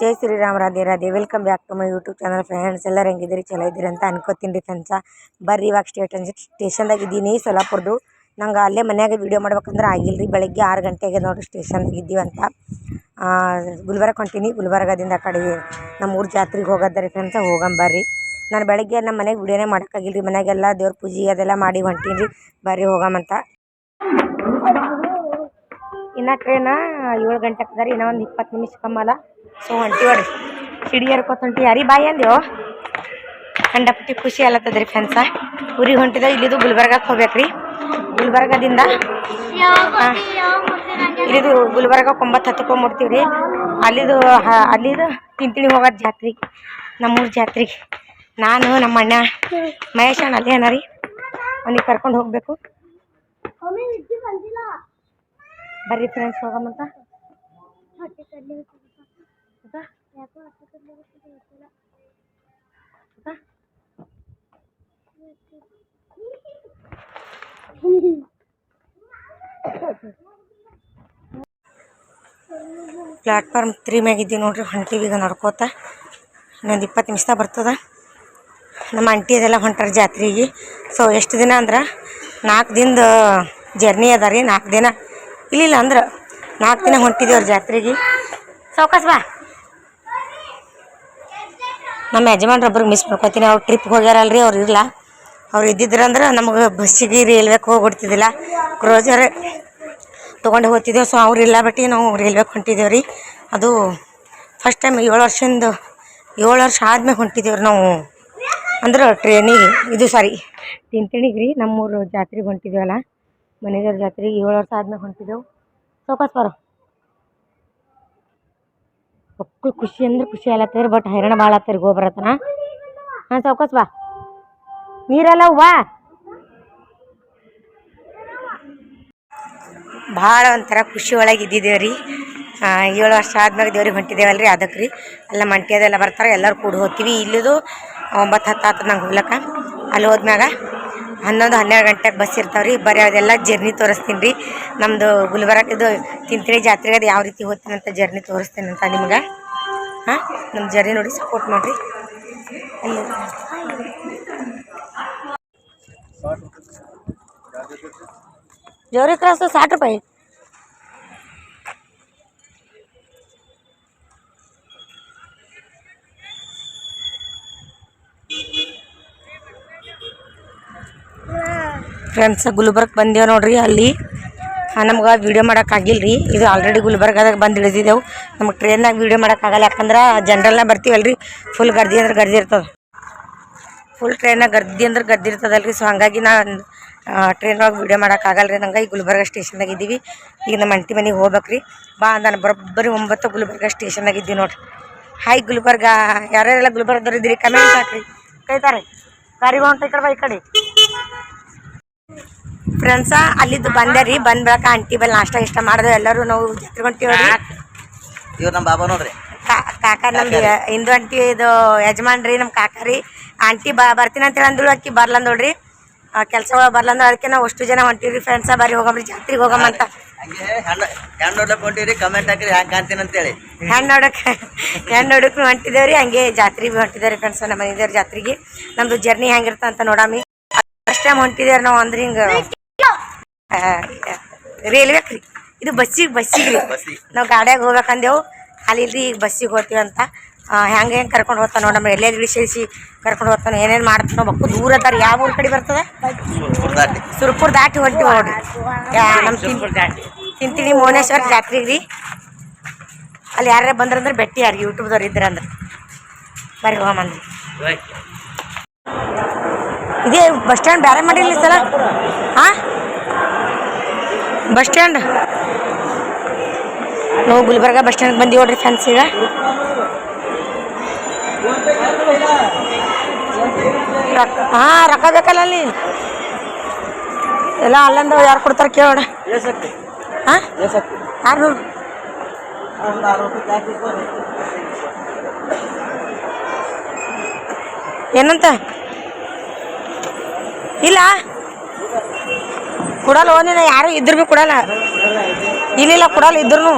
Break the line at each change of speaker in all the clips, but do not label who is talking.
Jai Shri Ram, Radhe Radhe. Welcome back to my YouTube channel friends ಎಲ್ಲರೂ ಹೆಂಗಿದ್ದೀರಿ? ಚಲೋ ಇದ್ದೀರಿ ಅಂತ ಅನ್ಕೋತೀನಿ ರೀ ಫ್ರೆಂಡ್ಸ ಬರ್ರಿ, ಇವಾಗ ಸ್ಟೇಷನ್ ಸ್ಟೇಷನ್ದಾಗ ಇದ್ದೀನಿ ಸೊಲ್ಲಾಪುರದು ನಂಗೆ ಅಲ್ಲೇ ಮನ್ಯಾಗ ವೀಡಿಯೋ ಮಾಡ್ಬೇಕಂದ್ರೆ ಆಗಿಲ್ಲ ರೀ ಬೆಳಗ್ಗೆ ಆರು ಗಂಟೆಗೆ ನೋಡಿ ಸ್ಟೇಷನ್ದಾಗ ಅಂತ. ಗುಲ್ಬರ್ಗ ಹೊಂಟೀನಿ. ಗುಲ್ಬರ್ಗದಿಂದ ಆ ಕಡೆ ನಮ್ಮ ಊರ ಜಾತ್ರೆಗೆ ಹೋಗೋದ ರೀ ಫ್ರೆಂಡ್ಸ ಹೋಗಂಬರ್ರಿ ನಾನು ಬೆಳಗ್ಗೆ ನಮ್ಮ ಮನೆಗೆ ವೀಡಿಯೋನೇ ಮಾಡೋಕ್ಕಾಗಿಲ್ಲ ರೀ ಮನೆಗೆಲ್ಲ ದೇವ್ರ ಪೂಜೆ ಅದೆಲ್ಲ ಮಾಡಿ ಹೊಂಟೀನಿ ರೀ ಬರ್ರಿ ಹೋಗಮ್ಮಂತ ಇನ್ನು ಟ್ರೇನ ಏಳು ಗಂಟೆಗೆ ಅದ ಇನ್ನೂ ಒಂದು ಇಪ್ಪತ್ತು ನಿಮಿಷ ಕಮ್ಮಲ್ಲ ಸೊ ಹೊಂಟಿವರಿ ಸಿಡಿ ಹರ್ಕೊತ ಹೊಂಟಿ ಯಾರಿ ಬಾಯಿ ಅಂದೇವು ಕಂಡಪಟ್ಟಿ ಖುಷಿ ಅಲ್ಲತ್ತದ್ರಿ ಫ್ರೆಂಡ್ಸ ಊರಿಗೆ ಹೊಂಟಿದ ಇಲ್ಲಿದು ಗುಲ್ಬರ್ಗಕ್ಕೆ ಹೋಗ್ಬೇಕು ರೀ ಗುಲ್ಬರ್ಗದಿಂದ ಇಲ್ಲಿದು ಗುಲ್ಬರ್ಗಕ್ಕೆ ಒಂಬತ್ತು ಹತ್ತಕ್ಕೆ ರೀ ಅಲ್ಲಿದು ಅಲ್ಲಿದು ತಿಂತಿಣಿ ಹೋಗೋದು ಜಾತ್ರೆಗೆ ನಮ್ಮೂರ ಜಾತ್ರೆಗೆ ನಾನು ನಮ್ಮ ಅಣ್ಣ ಮಹೇಶ್ ಅಣ್ಣ ಅಲ್ಲೇ ಅಣ್ಣ ರೀ ಅವನಿಗೆ ಕರ್ಕೊಂಡು ಹೋಗಬೇಕು. ಬರ್ರಿ ಫ್ರೆಂಡ್ಸ್ ಪ್ಲಾಟ್ಫಾರ್ಮ್ ತ್ರೀ ಮ್ಯಾಗಿದ್ದೀವಿ ನೋಡ್ರಿ ಹೊಂಟಿವಿ ಈಗ ನಡ್ಕೋತ. ಇನ್ನೊಂದು ಇಪ್ಪತ್ತು ನಿಮಿಷದಾಗ ಬರ್ತದ. ನಮ್ಮ ಆಂಟಿ ಅದೆಲ್ಲ ಹೊಂಟಾರ ಜಾತ್ರೆಗೆ. ಸೊ ಎಷ್ಟು ದಿನ ಅಂದ್ರೆ ನಾಲ್ಕು ದಿನದ ಜರ್ನಿ ಅದ ರೀ ನಾಲ್ಕು ದಿನ. ಇಲ್ಲಿಲ್ಲ ಅಂದ್ರೆ ನಾಲ್ಕು ದಿನ ಹೊಂಟಿದ್ದೇವ್ರಿ ಜಾತ್ರೆಗೆ. ಸಾವ್ಕಾಸ ಬಾ. ನಮ್ಮ ಯಜಮಾನ್ರೊಬ್ರಿಗೆ ಮಿಸ್ ಮಾಡ್ಕೊತೀನಿ. ಅವ್ರು ಟ್ರಿಪ್ಗೆ ರೀ ಅವ್ರು ಇರಲ್ಲ ಅವ್ರು ಇದ್ದಿದ್ರಂದ್ರೆ ನಮಗೆ ಬಸ್ಸಿಗೆ ರೈಲ್ವೆಗೆ ಹೋಗ್ಬಿಡ್ತಿದ್ದಿಲ್ಲ. ಕ್ರೋಜರ್ ತೊಗೊಂಡು ಹೋಗ್ತಿದ್ದೆವು ಸೊ ಅವ್ರು ಇಲ್ಲ ಬಟ್ಟಿ ನಾವು ರೈಲ್ವೆಗೆ ಹೊಂಟಿದ್ದೇವೆ ರೀ. ಅದು ಫಸ್ಟ್ ಟೈಮ್ ಏಳು ವರ್ಷದಿಂದ ಏಳು ವರ್ಷ ಆದ್ಮೇಲೆ ಹೊಂಟಿದ್ದೇವೆ ನಾವು. ಅಂದ್ರೆ ಟ್ರೈನಿಗೆ ಇದು ಸಾರಿ ತಿಂತಿಣಿಗೆ ರೀ ನಮ್ಮೂರು ಜಾತ್ರೆಗೆ ಹೊಂಟಿದ್ದೇವಲ್ಲ ಮನೆಯವ್ರ ಜಾತ್ರೆಗೆ ಏಳು ವರ್ಷ ಆದ್ಮೇಲೆ ಹೊಂಟಿದ್ದೆವು ಸೌಕಾಸ್ ಬರೋ. ಮಕ್ಕಳು ಖುಷಿ ಅಂದ್ರೆ ಖುಷಿ ಆಲತ್ತೇರಿ ಬಟ್ ಹೈರಾಣ ಭಾಳ ಆತ್ತರಿ ಗೋಬರತನ ಹಾಂ ಸೌಕಾಸ್ ಬಾ. ನೀರಲ್ಲ ಬಾ. ಭಾಳ ಒಂಥರ ಖುಷಿ ಒಳಗೆ ಇದ್ದಿದ್ದೇವೆ ರೀ ಏಳು ವರ್ಷ ಆದ್ಮೇಲೆ ದೇವ್ರಿಗೆ ಹೊಂಟಿದ್ದೇವಲ್ಲ ರೀ ಅದಕ್ಕೆ ರೀ. ಎಲ್ಲ ಮಂಟಿಯದೆಲ್ಲ ಬರ್ತಾರೆ, ಎಲ್ಲರೂ ಕೂಡ ಹೋಗ್ತೀವಿ. ಇಲ್ಲಿದು ಒಂಬತ್ತು ಹತ್ತು ಆತದ ನಂಗೆ ಹೋಗ್ಲಕ್ಕ. ಅಲ್ಲಿ ಹೋದ್ಮ್ಯಾಗ ಹನ್ನೊಂದು ಹನ್ನೆರಡು ಗಂಟೆಗೆ ಬಸ್ ಇರ್ತಾವೆ ರೀ ಬರೀ ಅದೆಲ್ಲ ಜರ್ನಿ ತೋರಿಸ್ತೀನಿ ರೀ. ನಮ್ಮದು ಗುಲ್ಬರ್ಗ ಇದು ತಿಂತಿಳಿ ಜಾತ್ರೆಗೆ ಅದು ಯಾವ ರೀತಿ ಹೋಗ್ತೀನಿ ಅಂತ ಜರ್ನಿ ತೋರಿಸ್ತೀನಿ ಅಂತ ನಿಮ್ಗೆ. ಹಾಂ ನಮ್ಮ ಜರ್ನಿ ನೋಡಿ ಸಪೋರ್ಟ್ ಮಾಡಿರಿ. ಅಲ್ಲಿ ಜೋರಿ ಕ್ರಾಸ್ ಸಾठ ರೂಪಾಯಿ ಫ್ರೆಂಡ್ಸ್ ಗುಲ್ಬರ್ಗ್ ಬಂದೇವು ನೋಡ್ರಿ ಅಲ್ಲಿ. ನಮ್ಗೆ ವೀಡಿಯೋ ಮಾಡೋಕ್ಕಾಗಿಲ್ಲ ರೀ ಇದು ಆಲ್ರೆಡಿ ಗುಲ್ಬರ್ಗದಾಗ ಬಂದು ಇಳಿದಿದ್ದೆವು. ನಮ್ಗೆ ಟ್ರೈನ್ನಾಗ ವೀಡಿಯೋ ಮಾಡೋಕ್ಕಾಗಲ್ಲ ಯಾಕಂದ್ರೆ ಜನ್ರಲ್ನಾಗ ಬರ್ತೀವಲ್ಲ ರೀ ಫುಲ್ ಗರ್ದಿ ಅಂದ್ರೆ ಗರ್ದಿ ಇರ್ತದೆ. ಫುಲ್ ಟ್ರೈನಾಗ ಗರ್ದಿ ಅಂದ್ರೆ ಗರ್ದಿ ಇರ್ತದಲ್ಲ ರೀ ಸೊ ಹಾಗಾಗಿ ನಾನು ಟ್ರೈನ್ ಒಳಗೆ ವೀಡಿಯೋ ಆಗಲ್ಲ ರೀ ನಂಗೆ ಈ ಗುಲ್ಬರ್ಗ ಸ್ಟೇಷನ್ದಾಗ ಇದ್ದೀವಿ. ಈಗ ನಮ್ಮ ಅಂಟಿ ಮನೆಗೆ ಹೋಗ್ಬೇಕು ರೀ ಬಾ, ನಾನು ಬರೋಬ್ಬರಿ ಒಂಬತ್ತು ಗುಲ್ಬರ್ಗ ಸ್ಟೇಷನ್ದಾಗ ಇದ್ದೀವಿ ನೋಡ್ರಿ. ಹಾಯ್ ಗುಲ್ಬರ್ಗ. ಯಾರ್ಯಾರೆಲ್ಲ ಗುಲ್ಬರ್ಗದವ್ರು ಇದ್ದೀರಿ? ಕಮೆಂಟ್ ಹಾಕ್ರಿ. ಕೈತಾರೆ ಗಾಡಿ ಹೊಂಟ ಈ ಕಡೆ ಬಾ, ಈ ಕಡೆ. ಫ್ರೆಂಡ್ಸ ಅಲ್ಲಿದ್ದು ಬಂದೆ ರೀ ಬಂದ ಬಳಿಕ ಆಂಟಿ ಬಲ್ಲಿ ನಾಷ್ಟ ಇಷ್ಟ ಮಾಡೋದು ಎಲ್ಲರೂ ನಾವು ಜಾತ್ರೆ
ಇವ್ರು ನಮ್ಮ ಬಾಬಾ ನೋಡ್ರಿ.
ಕಾಕ ನಮ್ದು ಹಿಂದೂ ಆಂಟಿ ಇದು ಯಜಮಾನ್ರಿ ನಮ್ಮ ಕಾಕ ರೀ. ಆಂಟಿ ಬಾ ಬರ್ತೀನಿ ಅಂತೇಳಿ ಅಂದ್ರು ಅಕ್ಕಿ ಬರ್ಲ ಕೆಲಸ ಕೆಲ್ಸ ಬರ್ಲಂದ ಅದಕ್ಕೆ ನಾವು ಅಷ್ಟು ಜನ ಹೊಂಟಿವ್ರಿ ಫ್ರೆಂಡ್ಸ ಬರ್ರಿ ಹೋಗಮ್ರಿ ಜಾತ್ರೆಗೆ ಹೋಗಮ್ಮ ಅಂತ.
ಹೆಣ್ಣು ನೋಡಕ್ ನೋಡ್ಲಕ್ ಹೊಂಟಿವ್ರಿ ಕಮೆಂಟ್ ಹಾಕಿರಿ ಹ್ಯಾಂಗೆ ಕಾಣ್ತೀನಿ ಅಂತೇಳಿ
ಹೆಣ್ಣು ನೋಡಕ್ ಹೆಣ್ಣು ಹೊಂಟಿದ್ದೇವ್ರಿ ಹಂಗೆ ಜಾತ್ರೆಗೆ ಹೊಂಟಿದೇವ್ರಿ ಫ್ರೆಂಡ್ಸ್ ನಮ್ಮ ಮನೆದೇವ್ರ ಜಾತ್ರೆಗೆ. ನಮ್ದು ಜರ್ನಿ ಹೆಂಗಿರ್ತ ಅಂತ ನೋಡಾಮಿ. ಫಸ್ಟ್ ಟೈಮ್ ಹೊಂಟಿದ್ದೇವ್ರಿ ನಾವು ಅಂದ್ರೆ ಹಿಂಗೆ ರೈಲ್ವೆ ರೀ ಇದು ಬಸ್ಸಿಗೆ ಬಸ್ಸಿಗೆ ರೀ. ನಾವು ಗಾಡ್ಯಾಗ ಹೋಗ್ಬೇಕಂದೇವು. ಅಲ್ಲಿ ಇಲ್ರಿ ಈಗ ಬಸ್ಸಿಗೆ ಹೋಗ್ತೀವಿ ಅಂತ. ಹೆಂಗೆ ಹೆಂಗೆ ಕರ್ಕೊಂಡು ಹೋಗ್ತಾನೆ ನೋಡಮ್ಮ ಎಲ್ಲೇ ವಿಶೇಷಿ ಕರ್ಕೊಂಡು ಹೋಗ್ತಾನೆ ಏನೇನು ಮಾಡ್ತಾನೋ ಬಕ್ಕು ದೂರ ಅದಾರ ಯಾವ ಊರ ಕಡೆ ಬರ್ತದೆ? ಸುರ್ಪುರ್ ದಾಟಿ. ಹೊಂಟಿವಿ ನೋಡ್ರಿ. ನಮ್ಮ ತಿನ್ ತಿಂತೀನಿ ಮೋನೇಶ್ವರ ಜಾತ್ರೆಗೆ ರೀ. ಅಲ್ಲಿ ಯಾರ್ಯಾರ ಬಂದ್ರಂದ್ರೆ ಬೆಟ್ಟಿ ಯಾರು ಯೂಟ್ಯೂಬ್ದವ್ರು ಇದ್ರಂದ್ರೆ ಬರ್ರಿ ಹೋಗಮ್ಮಂದ್ರಿ ಇದೇ ಬಸ್ ಸ್ಟ್ಯಾಂಡ್ ಬೇರೆ ಮಾಡಿಲ್ಲ ಸಲ? ಹಾಂ? Bus stand? ನಾವು ಗುಲ್ಬರ್ಗ ಬಸ್ ಸ್ಟ್ಯಾಂಡ್ ಬಂದಿ ನೋಡ್ರಿ ಫ್ರೆಂಡ್ಸ್ ಈಗ. ರೊಕ್ಕ ಹಾಂ ರೊಕ್ಕ ಬೇಕಲ್ಲ ಅಲ್ಲಿ? ಎಲ್ಲ ಅಲ್ಲಿಂದ ಯಾರು ಕೊಡ್ತಾರೆ ಕೇಳೋಣ ಹಾಂ? ಆರ್ನೂರು ಏನಂತ? ಇಲ್ಲ. ಕೊಡಲ್ಲ, ಓನಿನ ಯಾರು ಇದ್ರು ಭೀ ಕೊಡಲ್ಲ. ಇಲ್ಲಿಲ್ಲ, ಕೊಡಲ್ಲ ಇದ್ರು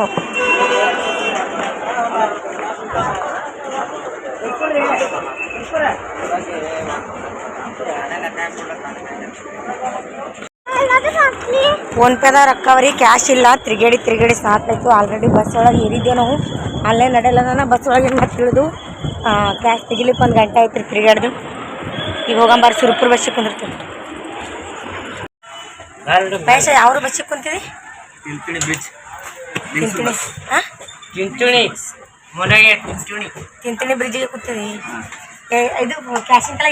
ಫೋನ್ ಪೇದ ರೊಕ್ಕ ಅವ್ರಿ ಕ್ಯಾಶ್ ಇಲ್ಲ ತಿರುಗೇಡಿ ತಿರುಗೇಡಿ ಸಾಕಾಯ್ತು. ಆಲ್ರೆಡಿ ಬಸ್ ಒಳಗೆ ಏರಿದ್ದೆ ನಾವು. ಅಲ್ಲೇ ನಡೆಯಲ್ಲ ಬಸ್ ಒಳಗೆ ಮತ್ತೆ ತಿಳಿದು ಕ್ಯಾಶ್ ತೆಗಿಲಿಕ್ಕೆ ಒಂದು ಗಂಟೆ ಆಯ್ತು ರೀ ತಿರುಗಾಡ್ದು ಈಗ ಹೋಗಂಬಾರ ಸುರಪುರ ಬಸ್ಸಿಗೆ ಕುಂದಿರ್ತೀವಿ. ಮಹೇಶ ಯಾವ ಬಸ್ಸಿಗೆ
ಕುಂತೀವಿ
ತಿಂತಿಣಿ ತಿಂತಿಣಿ ಬ್ರಿಡ್ಜಿಗೆ ಕೂತಿದಿ ಏ ಇದು ಕ್ಯಾಶಿನ ತಲೆ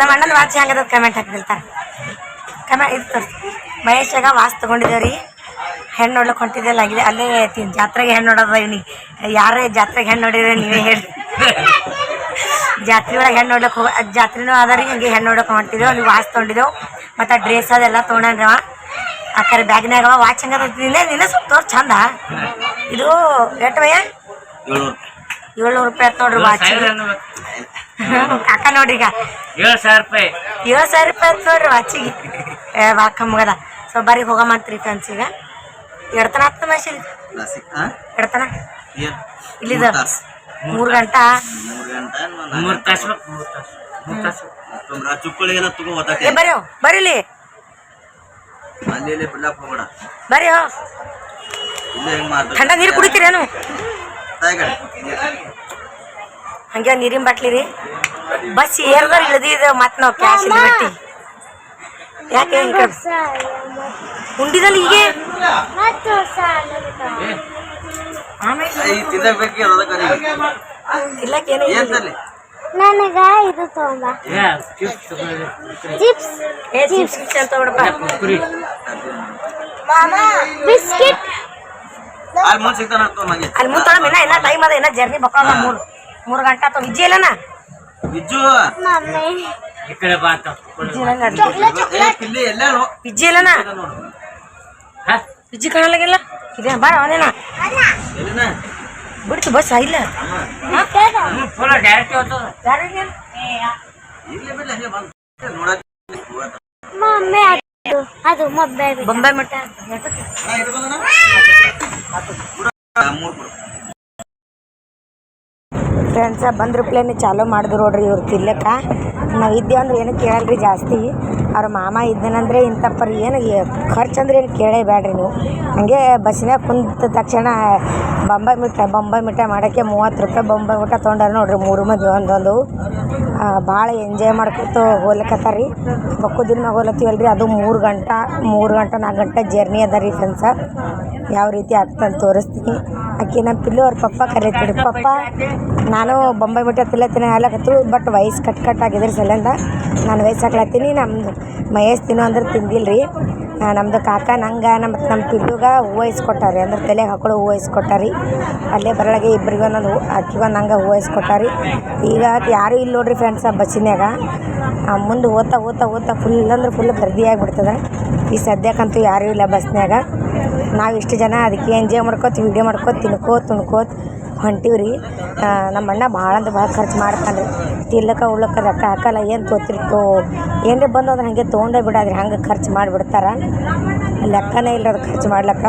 ನಮ್ಮ ಅಣ್ಣನ ವಾಚ್ ಹೆಂಗದ ಕಮೆಂಟ್ ಹಾಕಿರ್ತಾರೆ. ಕಮೆ ಇದು ತೋರಿಸಿ. ಮಹೇಶಾಗ ವಾಚ್ ತೊಗೊಂಡಿದ್ದೇವೆ ರೀ. ಹೆಣ್ಣು ನೋಡ್ಲಿಕ್ಕೆ ಹೊಂಟಿದ್ದೆಲ್ಲ ಆಗಿದೆ. ಅಲ್ಲೇ ಜಾತ್ರೆಗೆ ಹೆಣ್ಣು ನೋಡೋದ ಇವ್ನಿ ಯಾರೇ ಜಾತ್ರೆಗೆ ಹೆಣ್ಣು ನೋಡಿದ್ರೆ ನೀವೇ ಹೇಳಿ ಜಾತ್ರೆ ಒಳಗೆ ಹೆಣ್ಣು ನೋಡ್ಲಕ್ಕೆ ಹೋಗ ಜಾತ್ರೆನೂ ಅದ ರೀ ಹಂಗೆ ಹೆಣ್ಣು ನೋಡಕ್ಕೆ ಹೊಂಟಿದ್ದೆವು ಅಲ್ಲಿ ವಾಚ್ ತೊಗೊಂಡಿದ್ದೆವು ಮತ್ತು ಡ್ರೆಸ್ ಅದೆಲ್ಲ ತೊಗೊಂಡ್ರವ ಆ ಬ್ಯಾಗ್ ಬ್ಯಾಗ್ನಾಗ ವಾಚ್ ಹಂಗ ನಿನ್ನೆ ನಿನ್ನೆ ಸ್ವಲ್ಪ ತೋರ್ ಚಂದ. ಇದು ಎಷ್ಟು ಭಯ
ಏಳ್ನೂರು
ರೂಪಾಯಿ. ಆಯ್ತು ನೋಡ್ರಿ ವಾಚ್. ಅಕ್ಕ ನೋಡ್ರಿ ಈಗ.
ಏಳು ಸಾವಿರ ರೂಪಾಯಿ.
ಏಳು ಸಾವಿರ ರೂಪಾಯಿ ಆಯ್ತು ನೋಡ್ರಿ ವಾಚಿಗೆ. ಏ ಮುಗದ ಕಮ್ಮಗದ ಸೊ ಹೋಗಮ್ಮ ಹೋಗಮಂತ್ರಿ ಫ್ರೆಂಡ್ಸ್ ಈಗ. ಎಡ್ತನ
ಆಗ್ತದ ಹಾಂ
ಎಡ್ತನ? ಇಲ್ಲಿದ? ಮೂರು ಗಂಟಾ.
ಮೂರು ಗಂಟೆ ಒಂದು
ಮೂರು ತಾಸು ಬೇಕು ಮೂರು ತಾಸು ಮೂರು ತಾಸು.
ತೊಂಬ್ರ ಚುಕ್ಕಳಿಗೆಲ್ಲ ತಗೋ
ಏ
ಓದಾಕೆ
ಬರ್ರಿ ಬರೀಲಿ.
ಅಲ್ಲಿ ಇಲ್ಲಿ ಬಿಡ್ಲಾಕ್ ಹೋಗ್ಬೇಡ
ಬರ್ರಿ
ಇಲ್ಲೇ ಹೆಂಗ್ ಮಾಡ್ಬೇಕು?
ಥಂಡ ನೀರು ಕುಡಿತೀರೇನು ಹಂಗೆ ನೀರಿನ ಬಾಟ್ಲಿ ರೀ. ಬಸ್ ಏರ್ದಾರ ಮತ್ತೆ ನಾವು ಕ್ಯಾಶ್ ಬಿಟ್ಟು. ಯಾಕೆ ಉಂಡಿದಲ್ಲಿ ಹೀಗೆ?
ಈ ತಿನ್ನಬೇಕು ಅದಕ್ಕೆ
ಇಲ್ಲಕ್ಕೇನು
ಏನ್ ತರ್ಲಿ
ನನಗ ಇದು ತಗೊಂಬ.
ಚಿಪ್ಸ್.
ಚಿಪ್ಸ್.
ಏ ಚಿಪ್ಸ್ ಗಿಪ್ಸ್ ಅಂತ ಬಿಡಪ್ಪ
ಕುರ್ಕುರಿ
ಬಿಸ್ಕಿಟ್.
ಅಲ್ಲಿ ಮುಂದೆ ಸಿಗ್ತಾನ
ಇನ್ನ ಇನ್ನ ಟೈಮ್ ಅದ ಇನ್ನ ಜರ್ನಿ ಬಕ್ಕಳ ಮೂರು. ಮೂರು ಗಂಟೆ ಅಥವಾ ವಿಜಯ ಇಲ್ಲನ
ಬಿಜ್ಜು
ಮಮ್ಮಿ
ಈ ಕಡೆ ಬಾ ಅಂತ
ಎಲ್ಲೇ
ಇಲ್ಲನ ಕಾಣಲಾಗಿಲ್ಲ ಇದೆ ಬಾರ ಅವನೇನ?
ಎಲ್ಲಿನ?
ಬಿಡ್ತು ಬಸ್ ಇಲ್ಲ.
ಹ್ಞೂ ಫುಲ್ ಡೈರೆಕ್ಟ್
ಫ್ರೆಂಡ್ಸ ಬಂದ್ರಪ್ಲೇನೆ ಚಾಲೂ ಮಾಡಿದ್ರು ನೋಡ್ರಿ ಇವ್ರು ತಿನ್ಲಕ್ಕ. ನಾವು ಇದ್ದೇವೆ ಅಂದ್ರೆ ಏನು ಕೇಳಲ್ರಿ ಜಾಸ್ತಿ. ಅವ್ರ ಮಾಮ ಇದ್ದೇನಂದ್ರೆ ಪರಿ ಏನು ಖರ್ಚು ಅಂದ್ರೆ ಏನು ಕೇಳೇ ಬೇಡ್ರಿ ನೀವು. ಹಂಗೆ ಬಸ್ಸಿನಾಗ ಕುಂತ ತಕ್ಷಣ ಬೊಂಬೈ ಮಿಠಾಯಿ ಬೊಂಬೈ ಮಿಠಾಯಿ ಮಾಡೋಕ್ಕೆ ಮೂವತ್ತು ರೂಪಾಯಿ ಬೊಂಬೈ ಮಿಠಾಯಿ ತೊಗೊಂಡಾರ ನೋಡ್ರಿ ಮೂರು ಮಂದಿ ಒಂದೊಂದು. ಭಾಳ ಎಂಜಾಯ್ ಮಾಡ್ಕೊತ ಹೋಗ್ಲಿಕತ್ತಾರ ರೀ ಬಕ್ಕುದಿನ ಹೋಗ್ಲತ್ತೀವಲ್ಲ ರೀ ಅದು ಮೂರು ಗಂಟೆ ಮೂರು ಗಂಟೆ, ನಾಲ್ಕು ಗಂಟೆ ಜರ್ನಿ ಅದ ರೀ ಫ್ರೆಂಡ್ಸ ಯಾವ ರೀತಿ ಆಗ್ತಂತ ತೋರಿಸ್ತೀನಿ. ಆಕೆ ನಮ್ಮ ಪಿಲ್ಲು ಅವ್ರ ಪಪ್ಪ ಕರೀತೀರಿ. ಪಪ್ಪ ನಾನು ಬೊಂಬೈ ಬಿಟ್ಟು ತಿಲ್ಲತ್ತೀನಿ ಹಾಲಕತ್ತು ಬಟ್ ವಯಸ್ಸು ಕಟ್ ಕಟ್ ಆಗಿದ್ರ ಸಲಿಂದ. ನಾನು ವಯಸ್ಸು ಹಾಕ್ಲತ್ತೀನಿ ನಮ್ಮದು ಮಯಸ್ ತಿನ್ನು ಅಂದ್ರೆ ತಿಂದಿಲ್ಲ ರೀ ನಮ್ಮದು ಕಾಕ ನಂಗೆ ನಮ್ಮ ನಮ್ಮ ಪಿಲ್ಲುಗ ಹೂವು ಇಸ್ಕೊಟ್ಟಾರಿ ಅಂದ್ರೆ ತಲೆಗೆ ಹಾಕೊಳ್ಳೋ ಹೂವು ಇಸ್ಕೊಟ್ಟಾರಿ ಅಲ್ಲೇ ಬರಳಗೆ ಇಬ್ಬರಿಗೆ ಒಂದೊಂದು ಅಕ್ಕಿಗೊಂದು ಹಂಗೆ ಹೂವು ಇಸ್ಕೊಟ್ಟಾರಿ ಈಗ ಯಾರೂ ಇಲ್ಲ ನೋಡ್ರಿ ಫ್ರೆಂಡ್ಸ ಬಸ್ಸಿನಾಗ ಮುಂದೆ ಓದ್ತಾ ಓದ್ತಾ ಓದ್ತಾ ಫುಲ್ ಅಂದ್ರೆ ಫುಲ್ ಗರ್ದಿ ಆಗಿಬಿಡ್ತದೆ. ಈ ಸದ್ಯಕ್ಕಂತೂ ಯಾರೂ ಇಲ್ಲ ಬಸ್ನ್ಯಾಗ. ನಾವು ಇಷ್ಟು ಜನ ಅದಕ್ಕೆ ಎಂಜಾಯ್ ಮಾಡ್ಕೋತ ವೀಡಿಯೋ ಮಾಡ್ಕೋತ, ತಿನ್ಕೋತ ತುಣ್ಕೋತ ಹೊಂಟೀವಿ ರೀ. ನಮ್ಮ ಅಣ್ಣ ಭಾಳ ಅಂದ್ರೆ ಭಾಳ ಖರ್ಚು ಮಾಡ್ತಾನೆ ರೀ ತಿನ್ಲಕ್ಕ ಉಳ್ಲಕ್ಕ ರೊಕ್ಕ ಹಾಕಲ್ಲ, ಏನು ತೋತಿರ್ತೋ ಏನರೇ ಬಂದು ಅಂದ್ರೆ ಹಾಗೆ ತೊಗೊಂಡೇ ಬಿಡಾದ್ರಿ, ಹಂಗೆ ಖರ್ಚು ಮಾಡಿಬಿಡ್ತಾರೆ. ಲೆಕ್ಕನೇ ಇಲ್ಲ ಅದು ಖರ್ಚು ಮಾಡ್ಲಕ್ಕ.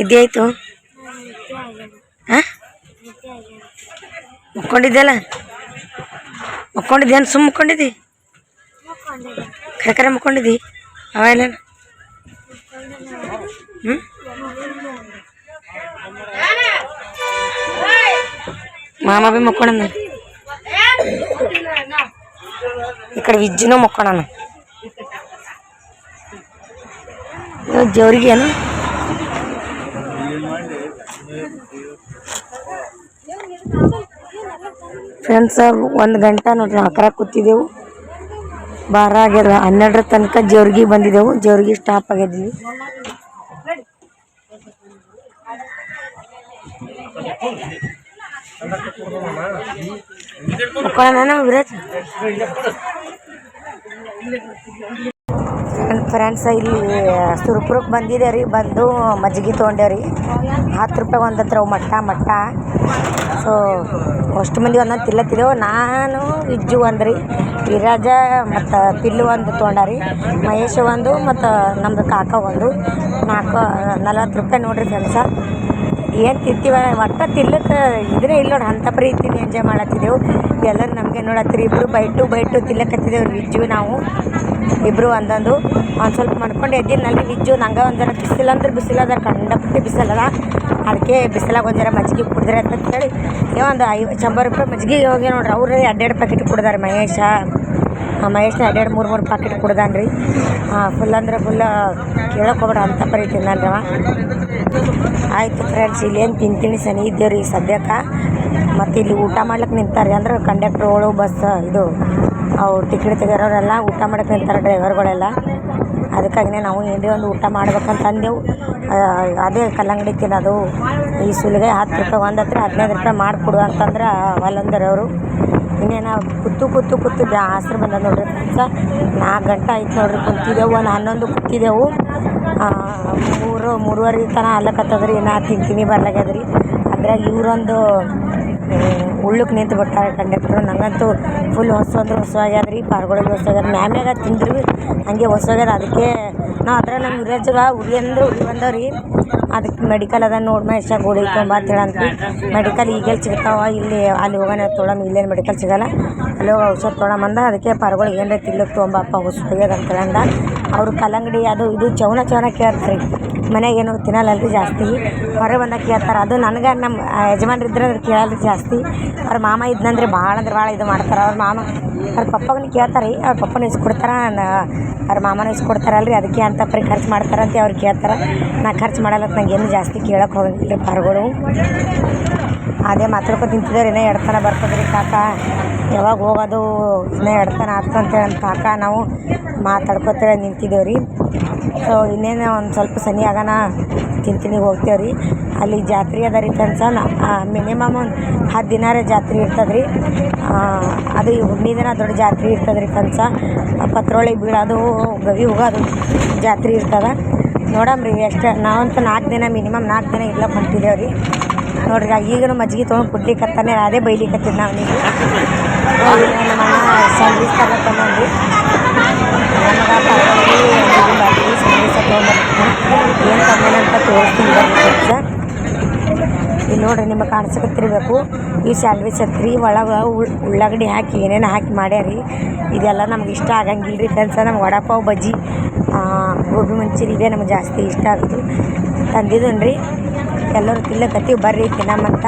ಇದೇ ಆಯಿತು? ಹಾಂ ಮುಕ್ಕೊಂಡಿದ್ದೆಲ್ಲ? ಮುಕ್ಕೊಂಡಿದ್ದೇನು ಸುಮ್ಮ ಮುಕ್ಕೊಂಡಿದ್ದಿ ಕರೆ ಕರೆ ಮುಕ್ಕೊಂಡಿದ್ದಿ ಅವೆಲ್ಲ ಹ್ಞೂ ಮಾಮ ಬಿ ಮುಕ್ಕೊಂಡ ಈ ಕಡೆ ವಿಜ್ಜಿನೂ ಮುಕ್ಕೊಂಡನ ಜವ್ರಿಗೆ ಏನು ಫ್ರೆಂಡ್ಸ್ ಒಂದು ಗಂಟೆ ನೋಡ್ರಿ ಅಕರ ಕೂತಿದ್ದೆವು. ಬಾರ ಆಗ್ಯದ. ಹನ್ನೆರಡರ ತನಕ ಜೋರ್ಗಿ ಬಂದಿದ್ದೆವು. ಜೋರ್ಗಿ ಸ್ಟಾಪ್ ಆಗಿದ್ವಿ ಮುಕ್ಕೊಳ್ಳೋಣ ವಿರಾಜ್? ಫ್ರೆಂಡ್ಸ್ ಇಲ್ಲಿ ಸುರ್ಪುರಕ್ಕೆ ಬಂದಿದೆ ರೀ, ಬಂದು ಮಜ್ಜಿಗೆ ತೊಗೊಂಡೇವ್ರಿ ಹತ್ತು ರೂಪಾಯಿ ಒಂದು ಹತ್ರ ಮಟ್ಟ ಮಟ್ಟ. ಸೊ ಅಷ್ಟು ಮಂದಿ ಒಂದೊಂದು ತಿಲ್ಲತ್ತಿದ್ದೆವು ನಾನು, ಇಜ್ಜು ಒಂದು ರೀ, ವಿರಾಜ ಮತ್ತು ಪಿಲ್ಲು ಒಂದು ತೊಗೊಂಡಾರಿ ಮಹೇಶ್ ಒಂದು ಮತ್ತು ನಮ್ಮದು ಕಾಕ ಒಂದು. ನಾಲ್ಕು, ನಲ್ವತ್ತು ರೂಪಾಯಿ ನೋಡಿರಿ ಫ್ರೆಂಡ್ಸ ಏನು ತಿಂತೀವ? ಒಟ್ಟು ತಿಲ್ಲಕ್ಕೆ ಇದ್ರೆ ಇಲ್ಲ ನೋಡಿ ಅಂಥ ಪ್ರೀತಿನ ಎಂಜಾಯ್ ಮಾಡತ್ತಿದ್ದೆವು ಎಲ್ಲರೂ ನಮಗೆ ನೋಡತ್ತಿರಿ ಇಬ್ಬರು ಬೈಟು ಬೈಟು ತಿಲ್ಲಕತ್ತಿದ್ದೇವೆ ವಿಜ್ಜು ನಾವು. ಇಬ್ಬರು ಒಂದೊಂದು. ಒಂದು ಸ್ವಲ್ಪ ಮಾಡ್ಕೊಂಡು ಎದ್ದಿನಲ್ಲಿ ವಿಜ್ಜು ನಂಗೆ ಒಂದರ ಬಿಸಿಲು ಅಂದ್ರೆ ಬಿಸಿಲದ ಕಂಡಪಟ್ಟಿ ಬಿಸಿಲದ ಅದಕ್ಕೆ ಬಿಸಿಲಾಗ ಒಂದರ ಮಜ್ಜಿಗೆ ಕುಡಿದ್ರೆ ಅಂತ ಹೇಳಿ ಒಂದು ಐವ ಶಂಬರ್ ರೂಪಾಯಿ ಮಜ್ಜಿಗೆ ಹೋಗಿ ನೋಡ್ರಿ, ಅವ್ರು ಎರಡೆರಡು ಪ್ಯಾಕೆಟ್ ಕುಡ್ದಾರೆ ಮಹೇಶ. ಆ ಮಹೇಶ್ನ ಎರಡೆರಡು, ಮೂರು ಮೂರು ಪ್ಯಾಕೆಟ್ ಕುಡ್ದಾನ್ರಿ. ಫುಲ್ ಅಂದ್ರೆ ಫುಲ್ ಕೇಳೋಕೆ ಹೋಗ್ಬೇಡ ಅಂತ ಪರಿ ತಿನ್ನಲ್ರವ ಆಯಿತು ಫ್ರೆಂಡ್ಸ್ ಇಲ್ಲೇನು ತಿಂತೀನಿ ಸನಿ? ಇದ್ದೇವ್ರಿ ಸದ್ಯಕ್ಕೆ. ಮತ್ತು ಇಲ್ಲಿ ಊಟ ಮಾಡ್ಲಿಕ್ಕೆ ನಿಂತಾರೆ ಅಂದ್ರೆ ಕಂಡಕ್ಟ್ರುಗಳು ಬಸ್ ಇದು ಅವ್ರು ಟಿಕೆಟ್ ತೆಗಿಯೋರೆಲ್ಲ ಊಟ ಮಾಡಕ್ಕೆ ನಿಂತಾರೆ ಡ್ರೈವರ್ಗಳೆಲ್ಲ ಅದಕ್ಕಾಗಿನೇ ನಾವು ಏನ್ರಿ ಒಂದು ಊಟ ಮಾಡ್ಬೇಕಂತ ಅಂದೆವು ಅದೇ ಕಲ್ಲಂಗಡಿ ತಿನ್ನೋದು. ಈ ಸುಲಿಗೆ ಹತ್ತು ರೂಪಾಯಿ, ಒಂದು ಹತ್ರ ಹದಿನೈದು ರೂಪಾಯಿ ಮಾಡಿಕೊಡು ಅಂತಂದ್ರೆ ಒಲ್ಲಂದ್ರೆ ಅವರು. ಇನ್ನೇನು ಕೂತು ಕೂತು ಕೂತು ಬ್ಯಾಸ್ರು ಬಂದ ನೋಡ್ರಿ ಫ್ರೆಂಡ್ಸ ನಾಲ್ಕು ಗಂಟೆ ಆಯ್ತು ನೋಡ್ರಿ ಕುಂತಿದ್ದೆವು, ಒಂದು ಹನ್ನೊಂದು ಕೂತಿದ್ದೆವು. ಮೂರು, ಮೂರುವರೆ ತನಕ ಅಲ್ಲಕತ್ತದ್ರಿ ನಾ ತಿಂತೀನಿ ಬರ್ಲಾಗ್ಯದ್ರಿ. ಅದ್ರಾಗ ಇವರೊಂದು ಉಳ್ಳಕ್ಕೆ ನಿಂತು ಬಿಟ್ಟಾರೆ ಕಂಡಕ್ಟ್ರು. ನನಗಂತೂ ಫುಲ್ ಹೊಸ ಅಂದ್ರೆ ಹೊಸ ರೀ ಪಾರ್ಗಳಿಗೆ ಹೊಸ ಆಗ್ಯದ ಮ್ಯಾಮ್ಯಾಗ ತಿಂದ್ರಿ ಹಂಗೆ ಹೊಸ ಆಗ್ಯದ ಅದಕ್ಕೆ ನಾವು ಅದ್ರಾಗ ನಮ್ಮ ವಿರಾಜಗ ಉರಿ ಅಂದ್ರೆ ಉರಿ ಬಂದವ್ರಿ ಅದಕ್ಕೆ ಮೆಡಿಕಲ್ ಅದ ನೋಡಿ ಎಷ್ಟು ಗೋಳಿ ತೊಂಬ ಅಂತೇಳಂತ ಮೆಡಿಕಲ್ ಈಗೆಲ್ಲಿ ಸಿಗ್ತಾವ, ಇಲ್ಲಿ, ಅಲ್ಲಿ ಹೋಗೋಣ ತೊಗೊಳಮ್ ಇಲ್ಲೇನು ಮೆಡಿಕಲ್ ಸಿಗಲ್ಲ. ಅಲ್ಲಿ ಹೋಗಿ ಔಷಧ ತೊಗೊಳಮಂದ ಅದಕ್ಕೆ ಪಾರ್ಗಳಿಗೆ ಏನಾರ ತಿನ್ಲಿಕ್ಕೆ ತೊಗೊಂಬಪ್ಪ ಹೊಸ ಆಗ್ಯದ ಅಂತೇಳಂದ ಅವರು ಕಲ್ಲಂಗಡಿ ಅದು ಇದು ಚೌನ ಚೌನ ಕೇಳ್ತಾರೆ. ಮನೆಗೆ ಏನು ತಿನ್ನಲ್ಲಲ್ರಿ ಜಾಸ್ತಿ. ಹೊರಗೆ ಬಂದಾಗ ಕೇಳ್ತಾರೆ. ಅದು ನನಗೆ ನಮ್ಮ ಯಜಮಾನ್ರು ಇದ್ರೆ ಅಂದ್ರೆ ಕೇಳಲ್ರಿ ಜಾಸ್ತಿ. ಅವ್ರ ಮಾಮ ಇದ್ನಂದ್ರೆ ಭಾಳ ಅಂದ್ರೆ ಭಾಳ ಇದು ಮಾಡ್ತಾರೆ. ಅವ್ರ ಮಾಮ, ಅವ್ರ ಪಪ್ಪಗನ ಕೇಳ್ತಾರೆ. ರೀ ಅವ್ರ ಪಪ್ಪನ ಇಸ್ಕೊಡ್ತಾರೆ ಅವ್ರ ಮಾಮನ ಇಸ್ಕೊಡ್ತಾರಲ್ರಿ ಅದಕ್ಕೆ ಅಂತ ಪರಿ ಖರ್ಚು ಮಾಡ್ತಾರಂತೆ ಅವ್ರು ಕೇಳ್ತಾರೆ. ನಾ ಖರ್ಚು ಮಾಡಲ್ಲ ನಂಗೆ ಏನು ಜಾಸ್ತಿ ಕೇಳೋಕೆ ಹೋಗಿಲ್ಲ ರೀ ಪಾರ್ಗಳು. ಅದೇ ಮಾತಾಡ್ಕೊ ತಿಂತಿದ್ದಾರೆ ಇನ್ನೂ ಎಡ್ತನ ಬರ್ತದೆ ರೀ ಕಾಕ. ಯಾವಾಗ ಹೋಗೋದು, ಇನ್ನೂ ಆಗ್ತದೆ ಅಂತೇಳಿ ನಮ್ಮ ಕಾಕ ನಾವು ಮಾತಾಡ್ಕೊತೇಳಿ ನಿಂತಿದ್ದೇವೆ ರೀ ಸೊ ಇನ್ನೇನು ಒಂದು ಸ್ವಲ್ಪ ಸನಿ ಆಗೋಣ, ತಿಂತೀನಿ ಹೋಗ್ತೇವೆ ರೀ ಅಲ್ಲಿ ಜಾತ್ರೆ ಅದ ರೀ ಕನ್ಸ ಮಿನಿಮಮ್ ಒಂದು ಹತ್ತು ದಿನಾರ ಜಾತ್ರೆ ಇರ್ತದೆ ರೀ ಅದು ಈ ಹುಣ್ಣಿಮೆ ದಿನ ದೊಡ್ಡ ಜಾತ್ರೆ ಇರ್ತದೆ ರೀ ಕನ್ಸ ಪತ್ರೊಳಗೆ ಬೀಳೋದು, ಗವಿ ಹೋಗೋದು ಜಾತ್ರೆ ಇರ್ತದೆ. ನೋಡಮ್ರಿ ಎಷ್ಟು, ನಾವಂತೂ ನಾಲ್ಕು ದಿನ ಮಿನಿಮಮ್ ನಾಲ್ಕು ದಿನ ಇಲ್ಲ ಹೊಂಟಿದ್ದೇವೆ ರೀ ನೋಡ್ರಿ ಈಗನು ಮಜ್ಜಿಗೆ ತೊಗೊಂಡು ಕುಡ್ಲಿಕ್ಕತ್ತಾನೆ ಅದೇ ಬೈಲಿಕ್ಕತ್ತಿದ್ದು ನಾವು ನಮ್ಮ ಅಣ್ಣ ತಗೊಂಡ್ಬಂದ್ರಿ ನಮಗೆ ಸ್ಯಾಂಡ್ವಿಚ್ ಏನು ತಂದೇನಂತ ತೋರಿಸ್ತೀನಿ ಇಲ್ಲಿ ನೋಡ್ರಿ, ನಿಮಗೆ ಕಾಣಿಸ್ಕತ್ತಿರ್ಬೇಕು ಈ ಸ್ಯಾಂಡ್ವಿಚ್ ಹತ್ರಿ, ಒಳಗೆ ಉಳ್ಳಾಗಡ್ಡಿ ಹಾಕಿ, ಏನೇನು ಹಾಕಿ ಮಾಡ್ಯಾರಿ. ಇದೆಲ್ಲ ನಮ್ಗೆ ಇಷ್ಟ ಆಗಂಗಿಲ್ಲ ರೀ ಫ್ರೆಂಡ್ಸ ನಮ್ಗೆ ವಡಾಪಾವ್ ಬಜ್ಜಿ ಗೋಬಿ ಮಂಚೂರಿ ಇದೇ ನಮ್ಗೆ ಜಾಸ್ತಿ ಇಷ್ಟ ಆಗುತ್ತೆ ತಂದಿದ್ದೀನಿ ರೀ ಎಲ್ಲರೂ ತಿಲ್ಲಕತ್ತೀವಿ, ಬರ್ರಿ ತಿನ್ನಮ್ಮಂತ.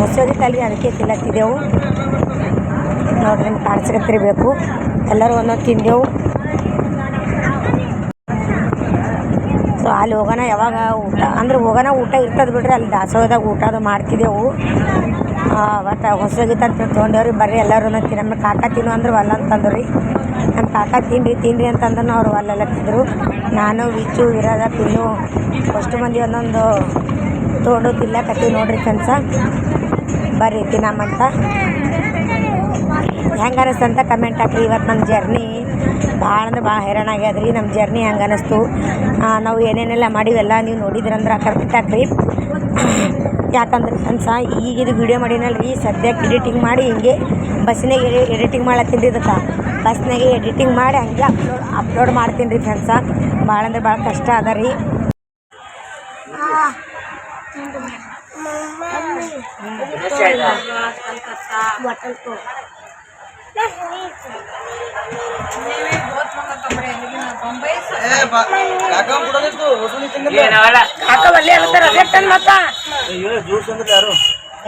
ಹೊಸೋದಿತ್ತಲ್ರಿ ಅದಕ್ಕೆ ತಿನ್ನತ್ತಿದ್ದೆವು ನೋಡ್ರಿ ಕಾಣಿಸ್ಕತ್ತಿರ್ಬೇಕು ಎಲ್ಲರೂ ಒಂದೊಂದು ತಿಂದೆವು. ಸೊ ಅಲ್ಲಿ ಹೋಗೋಣ ಯಾವಾಗ ಊಟ, ಅಂದ್ರೆ ಹೋಗೋಣ ಊಟ ಇರ್ತದೆ ಬಿಡ್ರಿ, ಅಲ್ಲಿ ದಾಸೋಹದಾಗ ಊಟ ಅದು ಮಾಡ್ತಿದ್ದೆವು. ಒಟ್ಟು ಹೊಸೋಗಿತ್ತು ಅಂತ ತೊಗೊಂಡೇವ್ರಿ, ಬರ್ರಿ ಎಲ್ಲರೂ ತಿನ್ನಮ್ಮ. ಕಾಕ ತಿನ್ನು ಅಂದ್ರೆ ಒಲ್ಲ ಅಂತಂದ್ರಿ ನಮ್ಮ ಕಾಕ ತಿನ್ರಿ ತಿನ್ರಿ ಅಂತಂದ್ರೆ ಅವ್ರು ಒಲ್ಲೆಲ್ಲ ತಿಂದರು. ನಾನು ವಿಚು ವಿರಾಗ ಪಿನ್ನು, ಅಷ್ಟು ಮಂದಿ ಒಂದೊಂದು ತೋಡು ತಿನ್ನಕತ್ತೀವಿ ನೋಡ್ರಿ ಫ್ರೆಂಡ್ಸ. ಬರ್ರಿ ತಿನ್ನಮ್ಮಂತ ಹೆಂಗೆ ಅನಿಸ್ತಂತ ಕಮೆಂಟ್ ಹಾಕ್ರಿ. ಇವತ್ತು ನಮ್ಮ ಜರ್ನಿ ಭಾಳ ಅಂದ್ರೆ ಭಾಳ ಹೈರಾಣ ಆಗ್ಯಾದ್ರಿ. ನಮ್ಮ ಜರ್ನಿ ಹೆಂಗೆ ಅನ್ನಿಸ್ತು ನಾವು ಏನೇನೆಲ್ಲ ಮಾಡಿವೆಲ್ಲ ನೀವು ನೋಡಿದ್ರಂದ್ರೆ ಕರೆಕ್ಟ್ ಹಾಕ್ರಿ. ಯಾಕಂದ್ರೆ ಫ್ರೆಂಡ್ಸ ಈಗಿದು ವಿಡಿಯೋ ಮಾಡಿನಲ್ರಿ. ಸದ್ಯಕ್ಕೆ ಎಡಿಟಿಂಗ್ ಮಾಡಿ ಹಿಂಗೆ ಬಸ್ನಾಗೆ ಎಡಿಟಿಂಗ್ ಮಾಡತ್ತೀನಿ ಇದಕ್ಕೆ ಬಸ್ನಾಗೆ ಎಡಿಟಿಂಗ್ ಮಾಡಿ ಹಂಗೆ ಅಪ್ಲೋಡ್ ಅಪ್ಲೋಡ್ ಮಾಡ್ತೀನಿ ರೀ ಫ್ರೆಂಡ್ಸ. ಭಾಳ ಅಂದ್ರೆ ಭಾಳ ಕಷ್ಟ ಅದ ರೀ.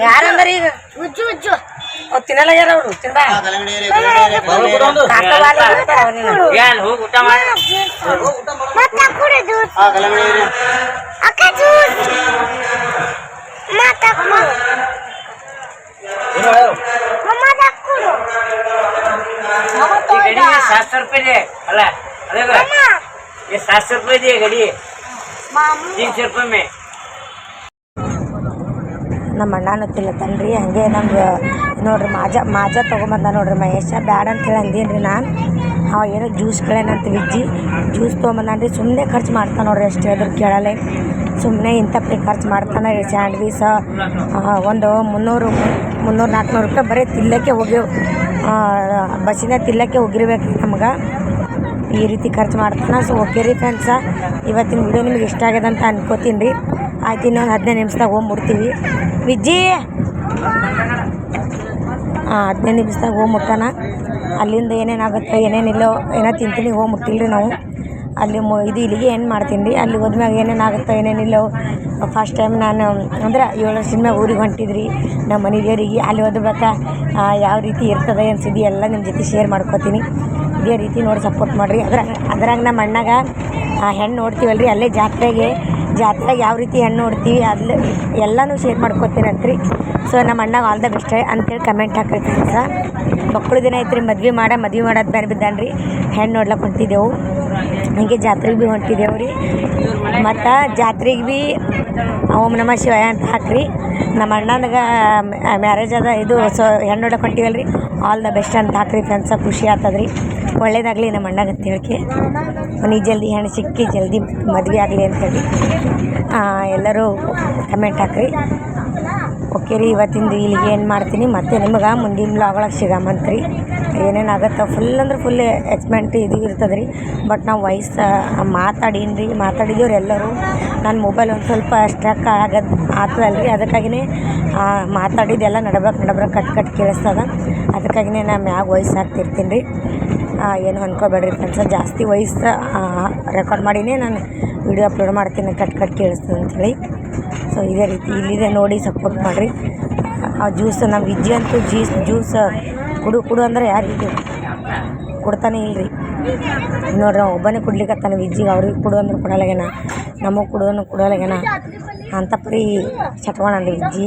ಯಾರಂದ್ರ ಈಗ?
ಉಜ್ಜು ಉಜ್ಜು.
ಅವ್ರು? ತಿನ್ನಲಾಗ್ಯಾರ ಅವರು ತಿನ್ಬ
ಹೋಗಿ ಊಟ ಮಾಡಿ.
ಮತ್ತೆ ಕುಡಿ ಜ್ಯೂಸ್
ಆ ಕಲ್ಲಂಗಡಿ ಏರಿ.
ಅಕ್ಕ ಜ್ಯೂಸ್ ಮತ್ತೆ
ಏನು ಹೇಳು?
ಮಮ್ಮ ಕುಡು
ಈ ಗಡಿ सात सौ रुपये दे ಅಲ್ಲ ಅದೇ ये सात सौ रुपये दिए गड़ी तीन सौ रुपये में
ನಮ್ಮ ಅಣ್ಣನೂ ತಿಲ್ಲತ್ತನ್ರಿ ಹಂಗೆ ನಮ್ಗೆ ನೋಡ್ರಿ ಮಾಜಾ ಮಾಜಾ ತೊಗೊಂಬಂದ ನೋಡ್ರಿ ಮಹೇಶ ಬ್ಯಾಡ ಅಂತೇಳಿ ಅಂದೀನಿ ರೀ ನಾನು ಅವ ಏನೋ ಜ್ಯೂಸ್ ಕೇಳೇನಂತ ವಿಜ್ಜಿ ಜ್ಯೂಸ್ ತೊಗೊಂಬಂದ್ರಿ ಸುಮ್ಮನೆ ಖರ್ಚು ಮಾಡ್ತಾನೆ ನೋಡ್ರಿ ಅಷ್ಟೇ ಅದ್ರ ಕೇಳಲೆ. ಸುಮ್ಮನೆ ಇಂಥ ಪ್ರೀ ಖರ್ಚು ಮಾಡ್ತಾನೆ ಸ್ಯಾಂಡ್ವಿಸ್ ಒಂದು ಮುನ್ನೂರು ಮುನ್ನೂರು ನಾಲ್ಕುನೂರು ರೂಪಾಯಿ ಬರೀ ತಿಲ್ಲಕ್ಕೆ ಹೋಗ್ಯವು ಬಸ್ಸಿನ ತಿಲ್ಲಕ್ಕೆ ಹೋಗಿರ್ಬೇಕು ನಮ್ಗೆ. ಈ ರೀತಿ ಖರ್ಚು ಮಾಡ್ತಾನೆ. ಸೊ ಓಕೆ ರೀ ಫ್ರೆಂಡ್ಸ ಇವತ್ತಿನ ವಿಡಿಯೋ ನಿಮ್ಗೆ ಇಷ್ಟ ಆಗ್ಯದ ಅಂತ ಅನ್ಕೋತೀನಿ ರೀ. ಆಯ್ತು, ಇನ್ನೊಂದು ಹದಿನೈದು ನಿಮಿಷದಾಗ ಹೋಗ್ಬಿಡ್ತೀವಿ. ವಿಜ್ಜಿ! ಹಾಂ ಹದಿನೈದು ನಿಮಿಷದಾಗ ಹೋಗಿ ಮುಟ್ಟೋಣ ಅಲ್ಲಿಂದ ಏನೇನಾಗುತ್ತೆ ಏನೇನಿಲ್ಲೋ ಏನೋ ತಿಂತೀನಿ ಹೋಗಿ ಮುಟ್ಟಿಲ್ರಿ ನಾವು. ಅಲ್ಲಿ ಮು, ಇದು ಇಲ್ಲಿಗೆ ಏನು ಮಾಡ್ತೀನಿ ರೀ. ಅಲ್ಲಿ ಹೋದ್ಮ್ಯಾಗ ಏನೇನಾಗುತ್ತೋ ಏನೇನಿಲ್ಲೋ ಫಸ್ಟ್ ಟೈಮ್ ನಾನು, ಅಂದ್ರೆ ಏಳು ವರ್ಷದ ಮ್ಯಾಗ ಊರಿಗೆ ಹೊಂಟಿದ್ರಿ. ನಮ್ಮ ಮನೆ ದೇವರಿಗೆ ಅಲ್ಲಿ ಓದ್ಬೇಕಾ ಯಾವ ರೀತಿ ಇರ್ತದೆ ಅನ್ಸಿದ್ದು ಎಲ್ಲ ನಿಮ್ಮ ಜೊತೆ ಶೇರ್ ಮಾಡ್ಕೋತೀನಿ. ಇದೇ ರೀತಿ ನೋಡಿ ಸಪೋರ್ಟ್ ಮಾಡಿರಿ. ಅದ್ರಾಗ ಅದ್ರಾಗ ನಮ್ಮ ಅಣ್ಣಾಗ ಹೆಣ್ಣು ನೋಡ್ತೀವಲ್ರಿ, ಅಲ್ಲೇ ಜಾತ್ರೆಗೆ ಜಾತ್ರೆಗೆ ಯಾವ ರೀತಿ ಹೆಣ್ಣು ನೋಡ್ತೀವಿ ಅಲ್ಲಿ ಎಲ್ಲನೂ ಶೇರ್ ಮಾಡ್ಕೋತೀನಿ ರೀ ಸೊ ನಮ್ಮ ಅಣ್ಣಗೆ ಆಲ್ ದ ಬೆಸ್ಟ್ ಅಂತೇಳಿ ಕಮೆಂಟ್ ಹಾಕ್ರಿ ಫ್ರೆಂಡ್ಸ ಮಕ್ಕಳು ದಿನ ಐತ್ರಿ ಮದ್ವೆ ಮಾಡ, ಮದ್ವೆ ಮಾಡೋದು ಬೇರೆ ಬಿದ್ದಾನೆ ರೀ. ಹೆಣ್ಣು ನೋಡ್ಲಕ್ಕೆ ಹೊಂಟಿದ್ದೆವು ಹೀಗೆ ಜಾತ್ರೆಗೆ ಭೀ ಹೊಂಟಿದ್ದೆವು ರೀ. ಮತ್ತು ಜಾತ್ರೆಗೆ ಭೀ ಓಂ ನಮ ಶಿವಯ ಅಂತ ಹಾಕ್ರಿ. ನಮ್ಮ ಅಣ್ಣನಿಗೆ ಮ್ಯಾರೇಜ್ ಅದ, ಇದು ಸೊ ಹೆಣ್ಣು ನೋಡಕ್ಕೆ ಹೊಂಟಿವಲ್ಲ ಆಲ್ ದ ಬೆಸ್ಟ್ ಅಂತ ಹಾಕ್ರಿ ಫ್ರೆಂಡ್ಸ ಖುಷಿ ಆಗ್ತದೆ ರೀ ಒಳ್ಳೇದಾಗಲಿ ನಮ್ಮ ಅಣ್ಣಗೆ ಅಂತ ಹೇಳ್ಕೆ. ಅವ್ನಿಗೆ ಜಲ್ದಿ ಹೆಣ್ಣು ಸಿಕ್ಕಿ ಜಲ್ದಿ ಮದುವೆ ಆಗಲಿ ಅಂತೇಳಿ ಎಲ್ಲರೂ ಕಮೆಂಟ್ ಹಾಕ್ರಿ. ಓಕೆ ರೀ, ಇವತ್ತಿಂದು ಇಲ್ಲಿಗೆ ಏನು ಮಾಡ್ತೀನಿ ಮತ್ತೆ ನಿಮ್ಗೆ ಮುಂದಿನ ಬ್ಲಾಗ್ ಒಳಗೆ ಏನೇನು ಆಗತ್ತೆ ಫುಲ್ ಅಂದ್ರೆ ಫುಲ್ ಎಕ್ಸ್ಮೆಂಟ್ ಇದು ಇರ್ತದೆ ರೀ. ಬಟ್ ನಾವು ವಯಸ್ಸು, ಮಾತಾಡೀನಿ ರೀ, ಮಾತಾಡಿದವ್ರು ಎಲ್ಲರೂ. ನನ್ನ ಮೊಬೈಲ್ ಒಂದು ಸ್ವಲ್ಪ ಸ್ಟ್ರಕ್ ಆಗದ್ ಆಗ್ತದಲ್ಲ ರೀ ಅದಕ್ಕಾಗಿಯೇ ಮಾತಾಡಿದ್ದೆಲ್ಲ ನಡಬ್ರಕ್ಕೆ ನಡಬ್ರಕ್ಕೆ ಕಟ್ ಕಟ್ ಕೇಳಿಸ್ತದ. ಅದಕ್ಕಾಗಿಯೇ ನಾನು ಮ್ಯಾಗ ವಾಯ್ಸ್ ಹಾಕ್ತಿರ್ತೀನಿ ರೀ. ಏನು ಅನ್ಕೋಬೇಡ್ರಿ ಫ್ರೆಂಡ್ಸ ಜಾಸ್ತಿ ವಯಸ್ಸು ರೆಕಾರ್ಡ್ ಮಾಡಿನೇ ನಾನು ವಿಡಿಯೋ ಅಪ್ಲೋಡ್ ಮಾಡ್ತೀನಿ ಕಟ್ ಕಟ್ ಕೇಳಿಸ್ತದೆ ಅಂಥೇಳಿ ಸೊ ಇದೇ ರೀತಿ ಇಲ್ಲಿದೆ ನೋಡಿ ಸಪೋರ್ಟ್ ಮಾಡಿರಿ. ಆ ಜ್ಯೂಸ್ ನಮ್ಮ ವಿಜ್ಜಿ ಅಂತೂ ಜ್ಯೂಸ್ ಜ್ಯೂಸ್ ಕುಡು ಕುಡು ಅಂದ್ರೆ ಯಾರಿಗೆ ಕೊಡ್ತಾನೆ ಇಲ್ರಿ. ನೋಡ್ರಿ ನಾವು ಒಬ್ಬನೇ ಕುಡ್ಲಿಕ್ಕತ್ತಾನ ವಿಜ್ಜಿಗೆ ಅವ್ರಿಗೆ ಕೊಡು ಅಂದ್ರೆ ಕೊಡಲಾಗೇನ ನಮಗೆ ಕೊಡು ಅಂದ್ರೆ ಕೊಡೋಲ್ಲಗೇನ ಅಂತ ಪರಿ ಚಟ್ವಾಣ ವಿಜ್ಜಿ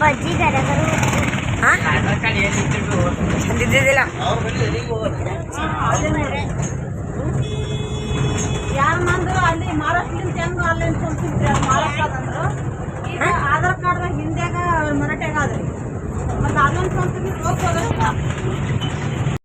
ಬಜ್ಜಿ ಗರಗರು
ಚಂದಿದ್ದಿದ್ದಿಲ್ಲ
ಯಾರನ್ನಂದ್ರು ಅಲ್ಲಿ ಮಹಾರಾಷ್ಟ್ರದಿಂದ ಹೆಂಗ್ ಅಲ್ಲಿ ಅನ್ಕೊಂತಿದ್ರಿ ಮಹಾರಾಷ್ಟ್ರದಂದ್ರು ಈಗ ಆಧಾರ್ ಕಾರ್ಡ್ದಾಗ ಹಿಂದ್ಯಾಗ ಮರಾಠ್ಯಾಗ ಅದ್ರಿ ಮತ್ತೆ ಅದೊಂದು ಸ್ವಂತ ಹೋಗ್ಬೋದ